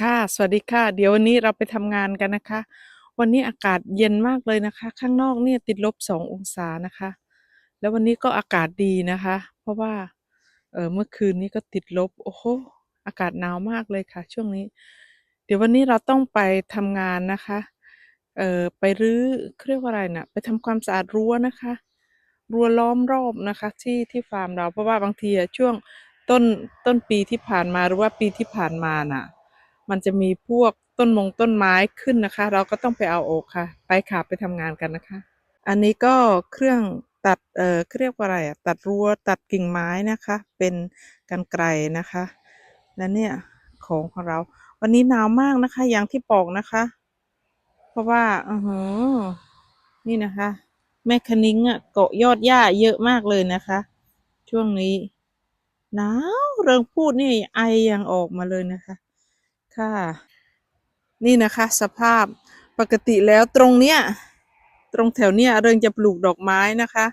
ค่ะ สวัสดีค่ะ เดี๋ยววันนี้เราไปทำงานกันนะคะ วันนี้อากาศเย็นมากเลยนะคะ ข้างนอกเนี่ยติดลบสององศานะคะ แล้ววันนี้ก็อากาศดีนะคะ เพราะว่าเออเมื่อคืนนี้ก็ติดลบ โอ้โห อากาศหนาวมากเลยค่ะ ช่วงนี้ เดี๋ยววันนี้เราต้องไปทำงานนะคะ เอ่อไปรื้อเรียกว่าอะไรน่ะ ไปทำความสะอาดรั้วนะคะ รั้วล้อมรอบนะคะ ที่ที่ฟาร์มเรา เพราะว่าบางทีอะช่วงต้นต้นปีที่ผ่านมาหรือว่าปีที่ผ่านมาน่ะ มันจะมีพวกต้นมงต้นไม้ขึ้นนะคะ เราก็ต้องไปเอาออกค่ะ ไปค่ะไปทำงานกันนะคะ อันนี้ก็เครื่องตัดเอ่อเรียกว่าอะไรอะตัดรั้วตัดกิ่งไม้นะคะ เป็นกรรไกรนะคะ และเนี่ยของของเรา วันนี้หนาวมากนะคะ อย่างที่บอกนะคะ เพราะว่าอือหือนี่นะคะ แม่คณิ้งอะเกาะยอดหญ้าเยอะมากเลยนะคะ ช่วงนี้หนาวเริงพูดนี่ไอยังออกมาเลยนะคะ ค่ะ นี่นะคะสภาพปกติแล้วตรงเนี้ยตรงแถวเนี้ยเริงจะปลูกดอกไม้นะคะ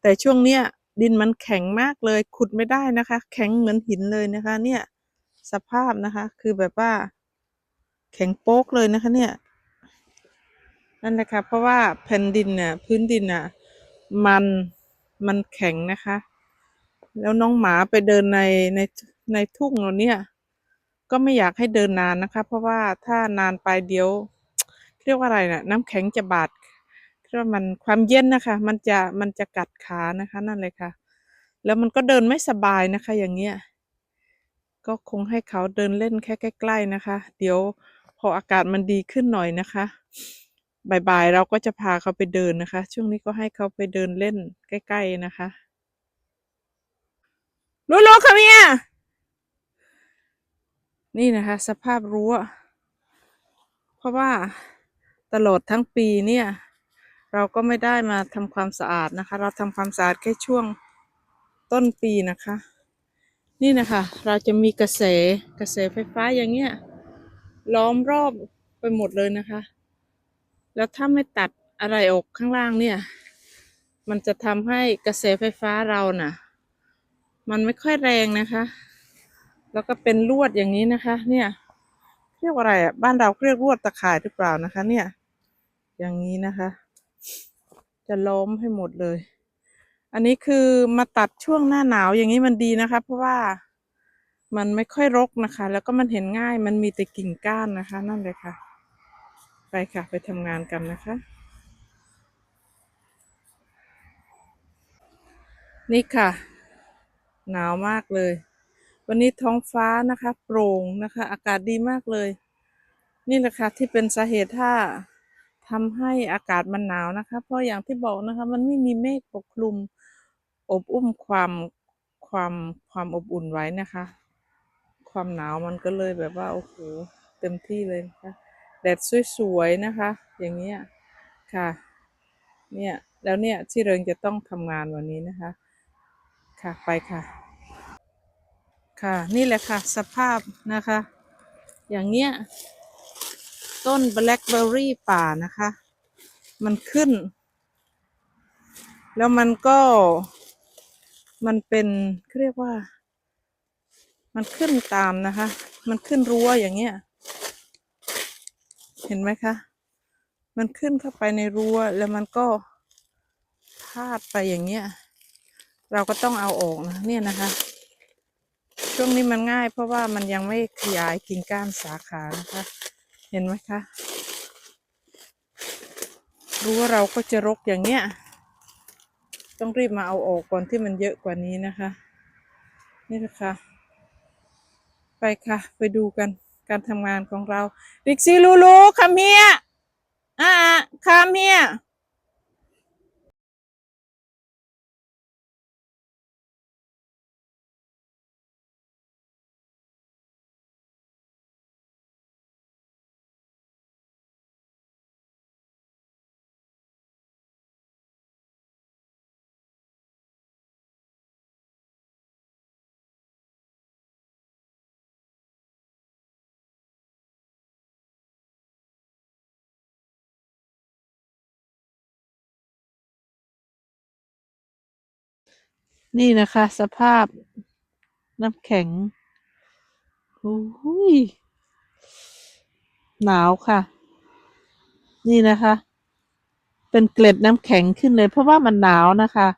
แต่ช่วงเนี้ยดินมันแข็งมากเลยขุดไม่ได้นะคะ แข็งเหมือนหินเลยนะคะ เนี่ยสภาพนะคะ คือแบบว่า แข็งโป๊กเลยนะคะ เนี่ยนั่นแหละค่ะเพราะว่าแผ่นดินเนี่ยพื้นดินน่ะมันมันแข็งนะคะ แล้วน้องหมาไปเดินในในในทุ่งเราเนี่ย ก็ไม่อยากให้เดินนานนะคะ เพราะว่าถ้านานไปเดี๋ยว เรียกว่าอะไรน่ะ น้ำแข็งจะบาดเรียกว่ามันความเย็นนะคะ มันจะมันจะกัดขานะคะ นั่นเลยค่ะ แล้วมันก็เดินไม่สบายนะคะ อย่างเงี้ยก็คงให้เขาเดินเล่นแค่ใกล้ ๆนะคะ เดี๋ยวพออากาศมันดีขึ้นหน่อยนะคะบ่ายๆเราก็จะพาเขาไปเดินนะคะ ช่วงนี้ก็ให้เขาไปเดินเล่นใกล้ ๆนะคะลูโลค่ะเมีย นี่นะคะ สภาพรั้ว เพราะว่าตลอดทั้งปีเนี่ย เราก็ไม่ได้มาทำความสะอาดนะคะ เราทำความสะอาดแค่ช่วงต้นปีนะคะ นี่นะคะ เราจะมีกระแสกระแสไฟฟ้าอย่างเงี้ยล้อมรอบไปหมดเลยนะคะ แล้วถ้าไม่ตัดอะไรออกข้างล่างเนี่ย มันจะทำให้กระแสไฟฟ้าเราน่ะ มันไม่ค่อยแรงนะคะ แล้วก็เป็นลวดอย่างนี้นะคะ เนี่ย เรียกว่าอะไรอะบ้านเราเรียกลวดตะข่ายหรือเปล่านะคะ เนี่ย อย่างนี้นะคะ จะล้มให้หมดเลย อันนี้คือมาตัดช่วงหน้าหนาวอย่างนี้มันดีนะคะ เพราะว่ามันไม่ค่อยรกนะคะ แล้วก็มันเห็นง่ายมันมีแต่กิ่งก้านนะคะ นั่นเลยค่ะ ไปค่ะ ไปทำงานกันนะคะ นี่ค่ะ หนาวมากเลย วันนี้ท้องฟ้านะคะ โปร่งนะคะ อากาศดีมากเลย นี่แหละค่ะที่เป็นสาเหตุถ้าทำให้อากาศมันหนาวนะคะ เพราะอย่างที่บอกนะคะ มันไม่มีเมฆปกคลุมอบอุ้มความความความอบอุ่นไว้นะคะ ความหนาวมันก็เลยแบบว่าโอ้โหเต็มที่เลยนะคะแดดสวยๆนะคะ อย่างเงี้ยค่ะ เนี่ยแล้วเนี่ยที่เริงจะต้องทำงานวันนี้นะคะ ค่ะไปค่ะ ค่ะ นี่แหละค่ะ สภาพนะคะ อย่างเงี้ย ต้นแบล็คเบอร์รี่ป่านะคะ มันขึ้น แล้วมันก็มันเป็นเขาเรียกว่า มันขึ้นตามนะคะ มันขึ้นรั้วอย่างเงี้ย เห็นไหมคะ มันขึ้นเข้าไปในรั้วแล้วมันก็พาดไปอย่างเงี้ย เราก็ต้องเอาออกนะเนี่ยนะคะ ช่วงนี้มันง่าย เพราะว่ามันยังไม่ขยายกิ่งก้านสาขานะคะ เห็นไหมคะรู้ว่าเราก็จะรกอย่างเงี้ย ต้องรีบมาเอาออกก่อนที่มันเยอะกว่านี้นะคะ นี่นะคะ ไปค่ะ ไปดูกันการทำงานของเราดิกซี่ลูลูคาเมียอ่าคาเมีย นี่นะคะ สภาพน้ำแข็งโอ้ยหนาวค่ะ นี่นะคะ เป็นเกล็ดน้ำแข็งขึ้นเลย เพราะว่ามันหนาวนะคะ